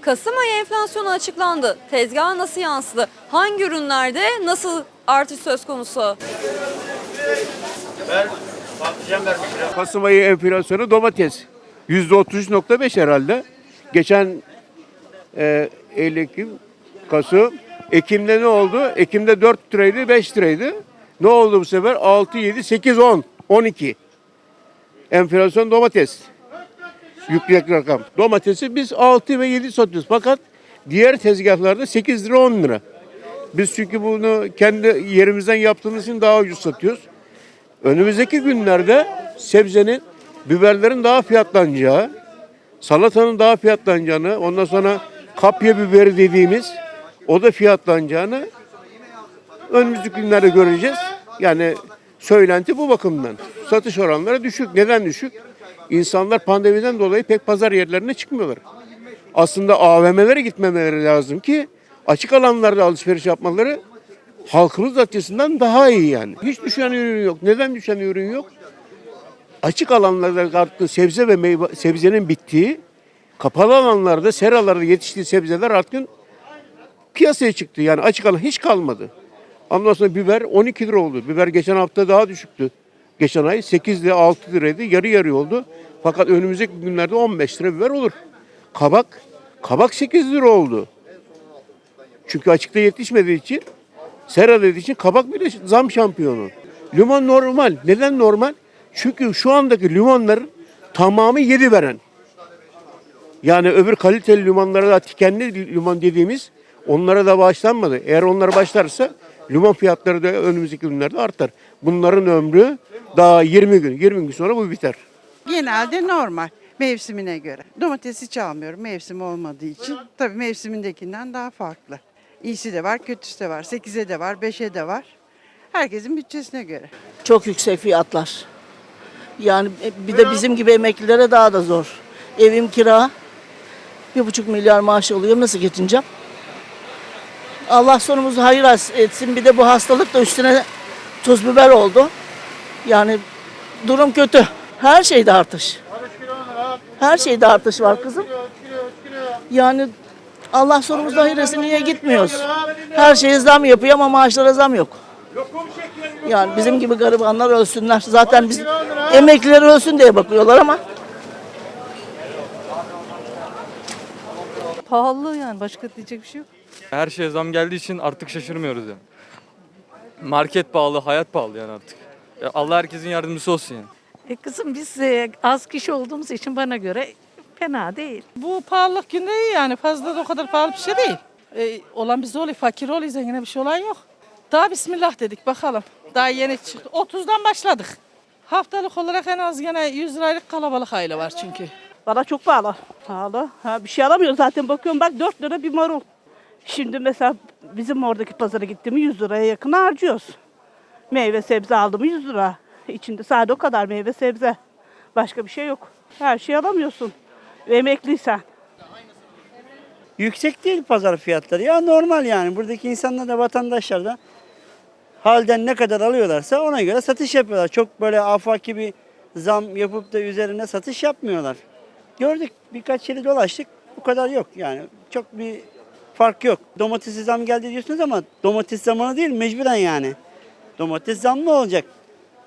Kasım ayı enflasyonu açıklandı. Tezgaha nasıl yansıdı? Hangi ürünlerde nasıl artış söz konusu? Kasım ayı enflasyonu domates. %33.5 herhalde. Geçen e, Eylül, Ekim, Kasım. Ekim'de ne oldu? Ekim'de 4 liraydı, 5 liraydı. Ne oldu bu sefer? 6, 7, 8, 10, 12. Enflasyon domates. Yüksek rakam. Domatesi biz 6 ve 7 satıyoruz. Fakat diğer tezgahlarda 8 lira 10 lira. Biz çünkü bunu kendi yerimizden yaptığımız için daha ucuz satıyoruz. Önümüzdeki günlerde sebzenin, biberlerin daha fiyatlanacağı, salatanın daha fiyatlanacağını, ondan sonra kapya biberi dediğimiz o da fiyatlanacağını önümüzdeki günlerde göreceğiz. Yani söylenti bu bakımdan. Satış oranları düşük. Neden düşük? İnsanlar pandemiden dolayı pek pazar yerlerine çıkmıyorlar. Aslında AVM'lere gitmemeleri lazım ki açık alanlarda alışveriş yapmaları halkımız açısından daha iyi yani. Hiç düşen ürün yok. Neden düşen ürün yok? Açık alanlarda artık sebze ve meyve, sebzenin bittiği, kapalı alanlarda, seralarda yetiştiği sebzeler artık piyasaya çıktı. Yani açık alan hiç kalmadı. Ondan sonra biber 12 lira oldu. Biber geçen hafta daha düşüktü. Geçen ay 8 lira 6 liraydı. Yarı yarı oldu. Fakat önümüzdeki günlerde 15 lira biber olur. Kabak, kabak 8 lira oldu. Çünkü açıkta yetişmediği için Sera dediği için kabak bile zam şampiyonu. Limon normal. Neden normal? Çünkü şu andaki limonların tamamı yedi veren. Yani öbür kaliteli limonlara da tikenli limon dediğimiz onlara da başlanmadı. Eğer onlar başlarsa limon fiyatları da önümüzdeki günlerde artar. Bunların ömrü daha 20 gün. 20 gün sonra bu biter. Genelde normal mevsimine göre. Domatesi çalmıyorum mevsim olmadığı için. Tabii mevsimindekinden daha farklı. İyisi de var, kötüsü de var. 8'e de var, 5'e de var. Herkesin bütçesine göre. Çok yüksek fiyatlar. Yani e, bir de bizim gibi emeklilere daha da zor. Evim kira. Bir buçuk milyar maaş oluyor. Nasıl geçineceğim? Allah sonumuzu hayır etsin. Bir de bu hastalık da üstüne tuz biber oldu. Yani durum kötü. Her şeyde artış. Her şeyde artış var kızım. Yani Allah sonumuzu hayır etsin. Niye gitmiyoruz? Her şeye zam yapıyor ama maaşlara zam yok. Yani bizim gibi garibanlar ölsünler. Zaten biz emekliler ölsün diye bakıyorlar ama. Pahalı yani başka diyecek bir şey yok. Her şeye zam geldiği için artık şaşırmıyoruz yani. Market pahalı, hayat pahalı yani artık. Allah herkesin yardımcısı olsun yani. E kızım biz e, az kişi olduğumuz için bana göre fena değil. Bu pahalılık günde iyi yani fazla da o kadar pahalı bir şey değil. Ee, olan biz oluyor, fakir oluyor, zengine bir şey olan yok. Daha bismillah dedik bakalım. Daha yeni çıktı. 30'dan başladık. Haftalık olarak en az gene 100 liralık kalabalık aile var çünkü. Bana çok pahalı. Pahalı. Ha, bir şey alamıyorum zaten bakıyorum bak 4 lira bir marul. Şimdi mesela bizim oradaki pazara gittiğimi 100 liraya yakın harcıyoruz. Meyve sebze aldım 100 lira. İçinde sadece o kadar meyve sebze. Başka bir şey yok. Her şeyi alamıyorsun. Emekliysen. Yüksek değil pazar fiyatları ya normal yani. Buradaki insanlar da vatandaşlar da halden ne kadar alıyorlarsa ona göre satış yapıyorlar. Çok böyle afaki bir zam yapıp da üzerine satış yapmıyorlar. Gördük birkaç yeri dolaştık bu kadar yok yani çok bir fark yok. Domatesi zam geldi diyorsunuz ama domates zamanı değil mecburen yani. Domates zamlı olacak.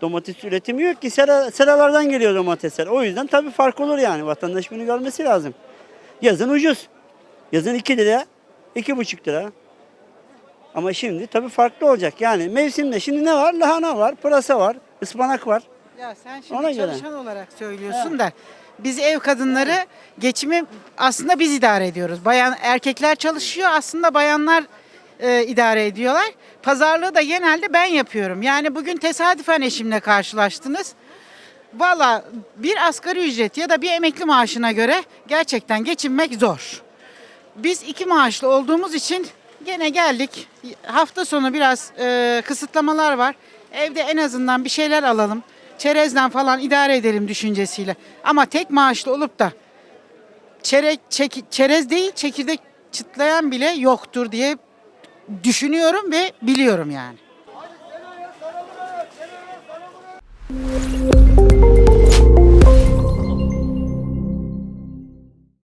Domates üretimi yok ki sera, seralardan geliyor domatesler. O yüzden tabii fark olur yani vatandaş bunu görmesi lazım. Yazın ucuz. Yazın 2 lira, 2,5 lira. Ama şimdi tabii farklı olacak. Yani mevsimde şimdi ne var? Lahana var, pırasa var, ıspanak var. Ya sen şimdi Ona göre. çalışan olarak söylüyorsun da biz ev kadınları geçimi aslında biz idare ediyoruz. Bayan erkekler çalışıyor aslında bayanlar e, idare ediyorlar. Pazarlığı da genelde ben yapıyorum. Yani bugün tesadüfen eşimle karşılaştınız. Valla bir asgari ücret ya da bir emekli maaşına göre gerçekten geçinmek zor. Biz iki maaşlı olduğumuz için gene geldik. Hafta sonu biraz e, kısıtlamalar var. Evde en azından bir şeyler alalım. Çerezden falan idare edelim düşüncesiyle. Ama tek maaşlı olup da çerek, çek- çerez değil çekirdek çıtlayan bile yoktur diye düşünüyorum ve biliyorum yani.